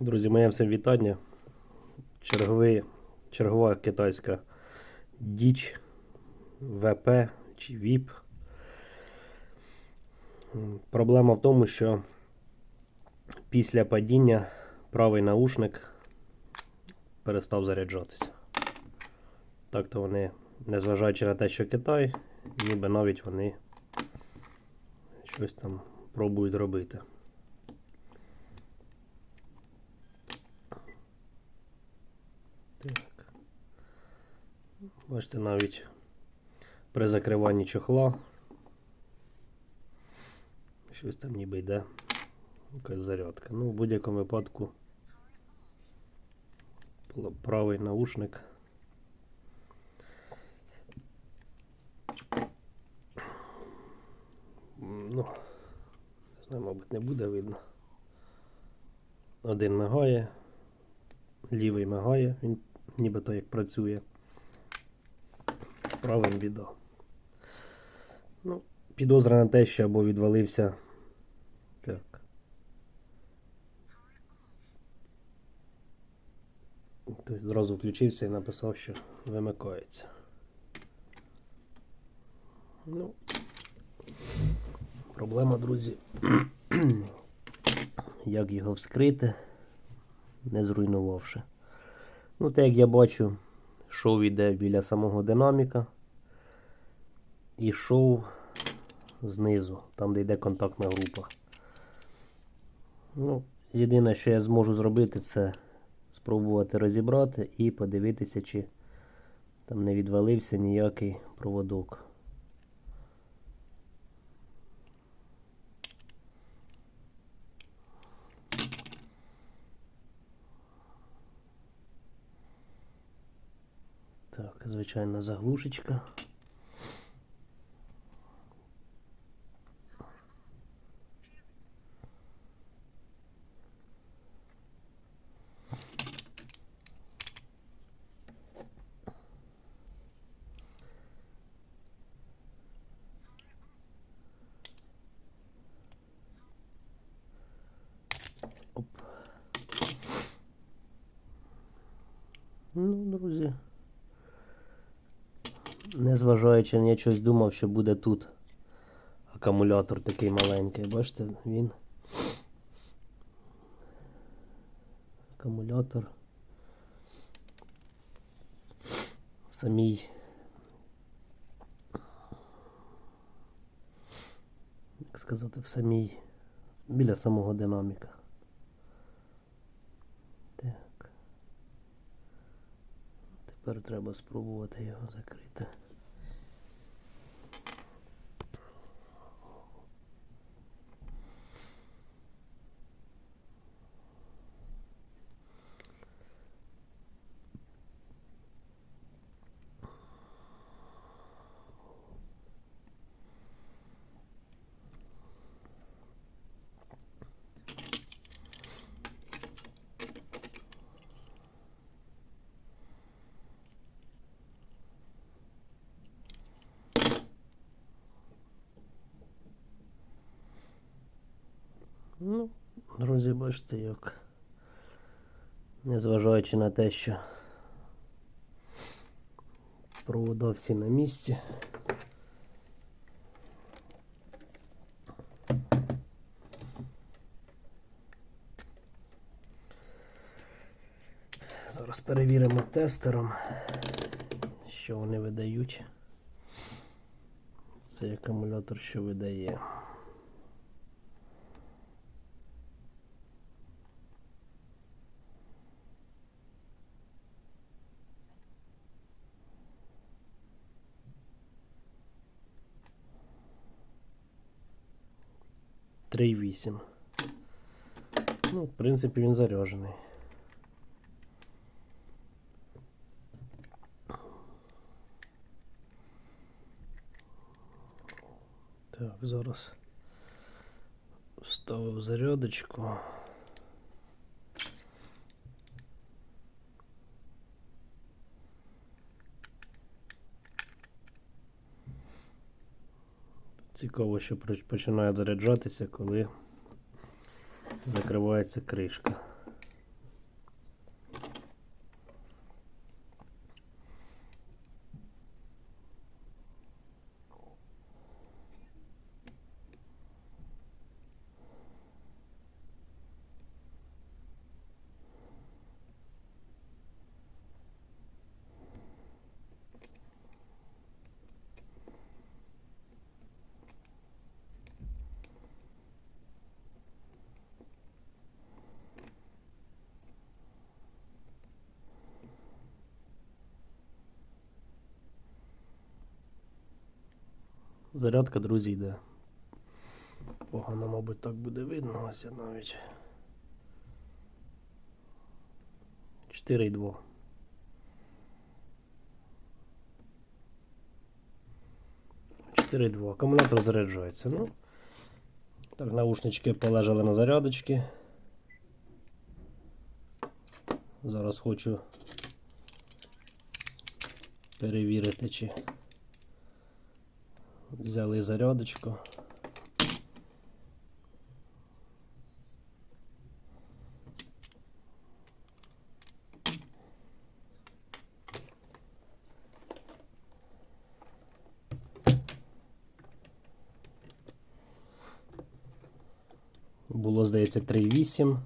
Друзі, моє всім вітання. Черговий, чергова китайська діч ВП чи ВІП. Проблема в тому, що після падіння правий наушник перестав заряджатися. Так-то вони, незважаючи на те, що Китай, ніби навіть вони щось там пробують робити. Так. Бачите, навіть при закриванні чохла щось там ніби йде. Якась зарядка. Ну, в будь-якому випадку правий наушник. Ну, не знаю, мабуть, не буде видно. Один мигає, лівий мигає, він нібито як працює. Правим біда. Ну, підозра на те, що або відвалився. Так. Тобто зразу включився і написав, що вимикається. Ну, проблема, друзі. як його вскрити, не зруйнувавши. Ну, так як я бачу, шов йде біля самого динаміка. І шов знизу, там де йде контактна група. Ну, єдине, що я зможу зробити, це спробувати розібрати і подивитися, чи там не відвалився ніякий проводок. Так, звичайна заглушечка. Оп. Ну, друзі. Незважаючи, я щось думав, що буде тут акумулятор такий маленький. Бачите, він. Акумулятор. Самій. Як сказати, в самій. Біля самого динаміка. Так. Тепер треба спробувати його закрити. Ну, друзі, бачите, як. Незважаючи на те, що провода всі на місці. Зараз перевіримо тестером, що вони видають. Цей акумулятор, що видає. Три вісім. Ну, в принципі, він заряджений. Так, зараз вставив зарядочку. Цікаво, що починає заряджатися, коли закривається кришка. Зарядка, друзі, йде. Погано, мабуть, так буде видно, ось я навіть. 4,2. Чотири два. Акумулятор заряджається. Ну, так, наушнички полежали на зарядочці. Зараз хочу перевірити, чи взяли зарядочку. Було, здається, 3,8.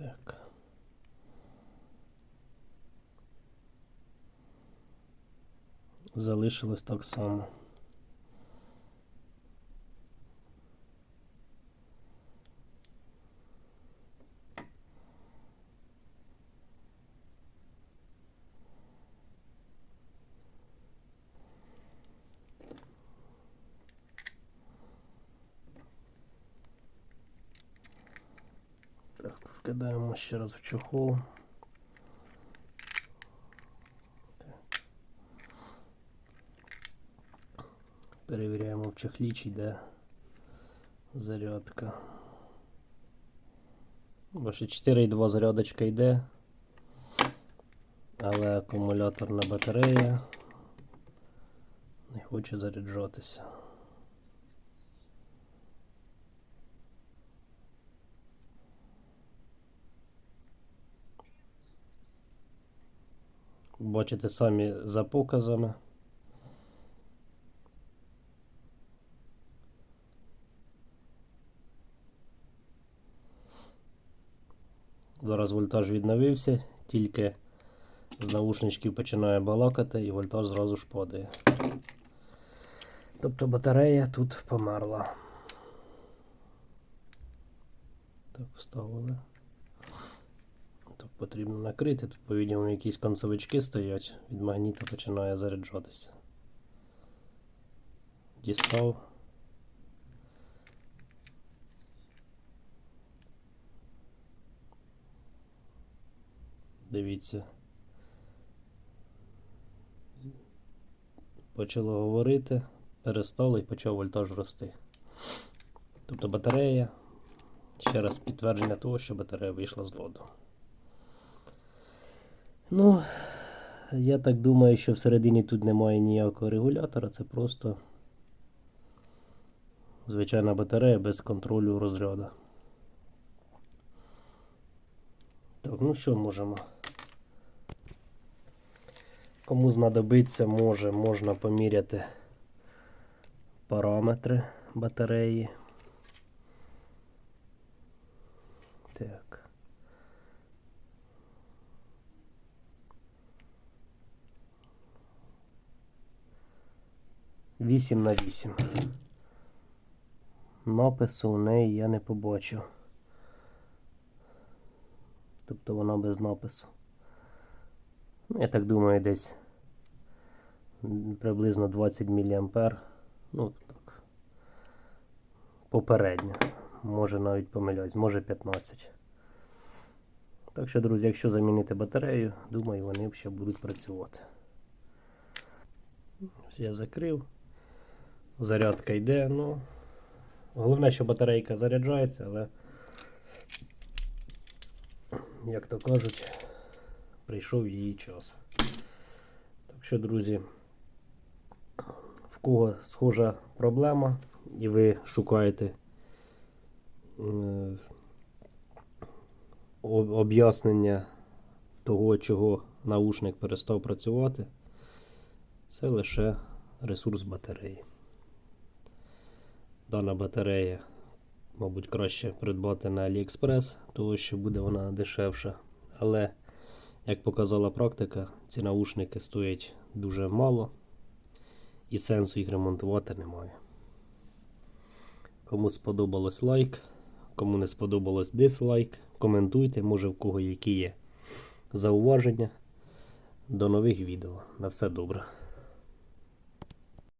Так. Залишилось так само. Так, вкидаємо ще раз в чохол. Так. Перевіряємо в чехлі, чи йде зарядка. Бо ще 4,2 зарядочка йде, але акумуляторна батарея не хоче заряджатися. Бачите самі за показами. Зараз вольтаж відновився, тільки з наушничків починає балакати і вольтаж зразу ж падає. Тобто батарея тут померла. Так, вставили. Так потрібно накрити. Тут, по-відомому, якісь концевички стоять, від магніта починає заряджатися. Дістав. Дивіться. Почало говорити, перестало і почав вольтаж рости. Тобто батарея, ще раз підтвердження того, що батарея вийшла з ладу. Ну, я так думаю, що всередині тут немає ніякого регулятора, це просто звичайна батарея без контролю розряду. Так, ну що можемо? Кому знадобиться, може, можна поміряти параметри батареї. Так. Вісім на вісім. Напису у неї я не побачив. Тобто вона без напису. Я так думаю, десь приблизно 20 мА. Ну, так. Попередньо. Може навіть помиляюсь, може 15. Так що, друзі, якщо замінити батарею, думаю, вони ще будуть працювати. Я закрив. Зарядка йде, ну. Головне, що батарейка заряджається, але, як то кажуть, прийшов її час. Так що, друзі, в кого схожа проблема, і ви шукаєте е, об'яснення того, чого наушник перестав працювати, це лише ресурс батареї. Дана батарея, мабуть, краще придбати на AliExpress, тому що буде вона дешевша. Але, як показала практика, ці наушники стоять дуже мало і сенсу їх ремонтувати немає. Кому сподобалось лайк, Кому не сподобалось дизлайк, коментуйте, може в кого які є зауваження. До нових відео. На все добре.